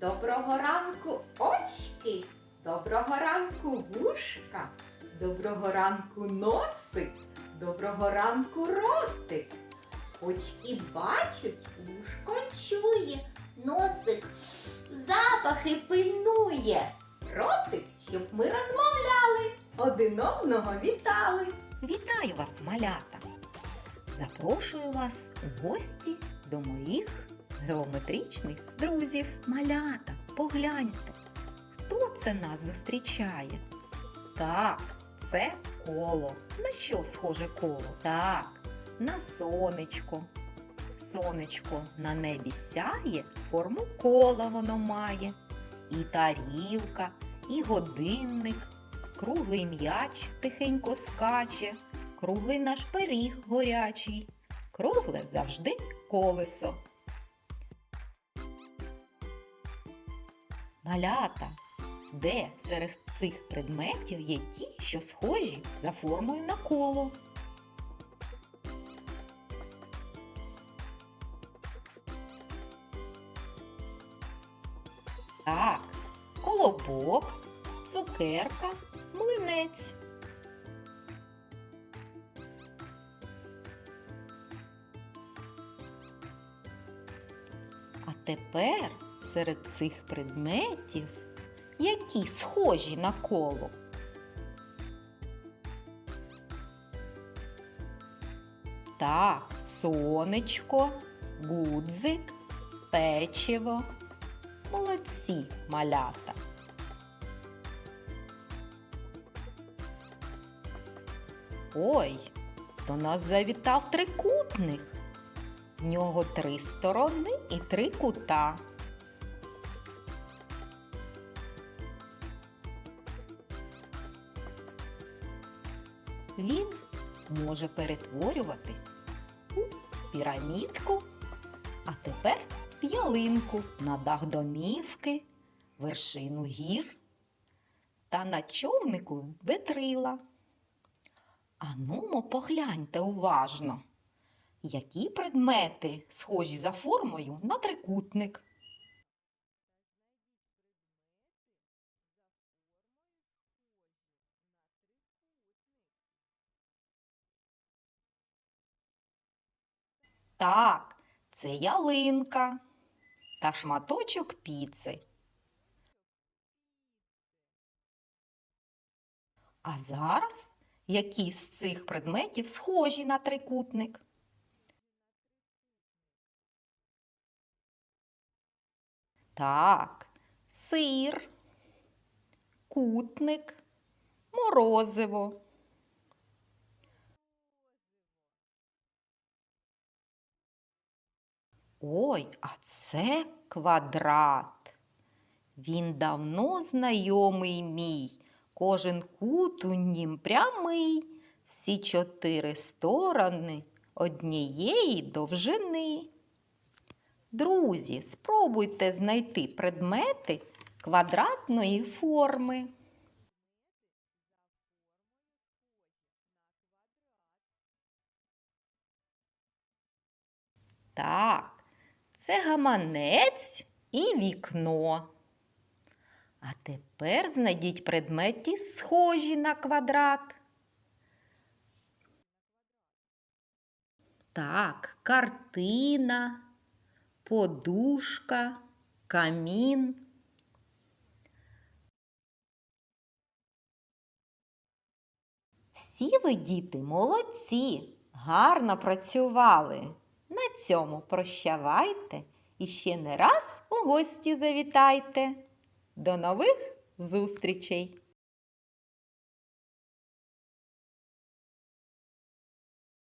Доброго ранку очки, доброго ранку вушка, доброго ранку носик, доброго ранку ротик. Очки бачать, вушко чує, носик запахи пильнує. Ротик, щоб ми розмовляли, один одного вітали. Вітаю вас, малята! Запрошую вас у гості до моїх геометричних друзів. Малята, погляньте, хто це нас зустрічає? Так, це коло. На що схоже коло? Так, на сонечко. Сонечко на небі сяє, форму кола воно має. І тарілка, і годинник, круглий м'яч тихенько скаче, круглий наш пиріг горячий, кругле завжди колесо. Малята, де серед цих предметів є ті, що схожі за формою на коло? Так, колобок, цукерка, млинець. А тепер серед цих предметів, які схожі на коло. Так, сонечко, гудзик, печиво. Молодці, малята. Ой, до нас завітав трикутник. В нього три сторони і три кута. Він може перетворюватись у пірамідку, а тепер в ялинку на дах домівки, вершину гір та на човнику витрила. А нумо погляньте уважно, які предмети схожі за формою на трикутник. Так, це ялинка та шматочок піци. А зараз які з цих предметів схожі на трикутник? Так, сир, кутник, морозиво. Ой, а це квадрат. Він давно знайомий мій. Кожен кут у нім прямий, всі чотири сторони однієї довжини. Друзі, спробуйте знайти предмети квадратної форми. Так, гаманець і вікно. А тепер знайдіть предмети, схожі на квадрат. Так, картина, подушка, камін. Всі ви, діти, молодці, гарно працювали. На цьому прощавайте і ще не раз у гості завітайте. До нових зустрічей!